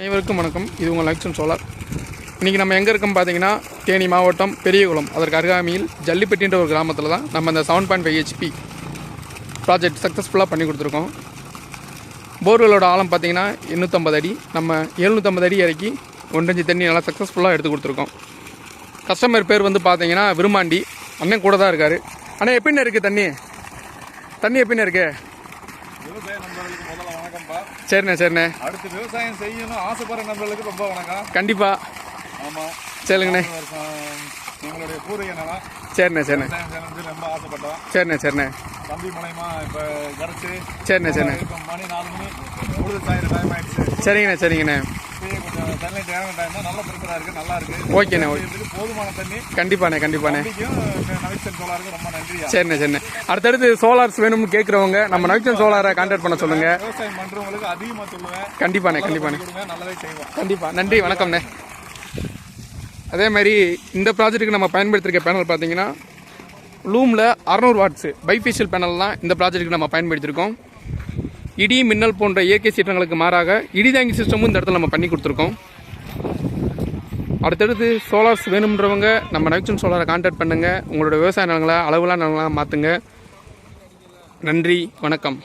அனைவருக்கும் வணக்கம். இது உங்கள் லக்ஷன் சோலார் இன்றைக்கி நம்ம எங்கே இருக்கோம் பார்த்தீங்கன்னா தேனி மாவட்டம் பெரியகுளம். அதற்கு அருகாமையில் ஜல்லிப்பட்டின்ற ஒரு கிராமத்தில் தான் நம்ம இந்த seven point five HP project சக்ஸஸ்ஃபுல்லாக பண்ணி கொடுத்துருக்கோம். போர்வெலோட ஆழம் பார்த்தீங்கன்னா எண்ணூற்றம்பது அடி. நம்ம எழுநூற்றம்பது அடி இறக்கி ஒன்றஞ்சு தண்ணி நல்லா சக்ஸஸ்ஃபுல்லாக எடுத்து கொடுத்துருக்கோம். கஸ்டமர் பேர் வந்து பார்த்தீங்கன்னா விருமாண்டி அண்ணன் கூட தான் இருக்கார். அண்ணா எப்படின்னு இருக்குது தண்ணி? தண்ணி எப்படின்னு இருக்குது விவசாய நண்பர்களுக்கு முதல்ல வணக்கம்ப்பா சரிண்ணே சரிண்ணே. அடுத்து விவசாயம் செய்யணும் ஆசைப்படுற நண்பர்களுக்கு ரொம்ப வணக்கம். கண்டிப்பாக ஆமாம் சரிங்கண்ணே எங்களுடைய பூர்வீக நிலம் சரிண்ணே சரிண்ணே. ரொம்ப ஆசைப்பட்டோம். சரிண்ணே சரிண்ணே. தம்பி மூலயமா இப்போ கிடச்சி சரிண்ணே சரிண்ணே. இப்போ மணி நாலு மணி பொழுது டைம் ஆயிடுச்சு. சரிங்கண்ணே சரிங்கண்ணே. சன்லைட் இறங்கின டைம் தான் நல்ல பிரச்சனை இருக்குது நல்லா இருக்கு. ஓகேண்ணே ஓகே. போதுமான தண்ணி. கண்டிப்பாண்ணே கண்டிப்பாண்ணே. தம்பிக்கும் நவிச்சன் சோலாருக்கு ரொம்ப நன்றியா. சரிண்ணே சரிண்ணே. அடுத்தடுத்து சோலார்ஸ் வேணும்னு கேட்குறவங்க நம்ம நவிச்சன் சோலாரை கான்டாக்ட் பண்ண சொல்லுங்க. விவசாயம் அதிகமாக சொல்லுவேன். கண்டிப்பாண்ணே கண்டிப்பாண்ணே. செய்வோம். கண்டிப்பாக நன்றி வணக்கம்ண்ணே. அதே மாதிரி இந்த ப்ராஜெக்ட்டுக்கு நம்ம பயன்படுத்திருக்க பேனல் பார்த்தீங்கன்னா லூமில் அறநூறு வாட்ஸு பைஃபேஷியல் பேனல் தான் இந்த ப்ராஜெக்ட்டுக்கு நம்ம பயன்படுத்தியிருக்கோம் இடி மின்னல் போன்ற இயற்கை சீற்றங்களுக்கு மாறாக இடி தாங்கி சிஸ்டமும் இந்த இடத்துல நம்ம பண்ணி கொடுத்துருக்கோம். அடுத்தடுத்து சோலார்ஸ் வேணுன்றவங்க நம்ம நவிச்சன் சோலாரை கான்டாக்ட் பண்ணுங்கள் உங்களோட விவசாய நிலங்களை அளவுலாம் நிலங்களாக மாற்றுங்க நன்றி வணக்கம்.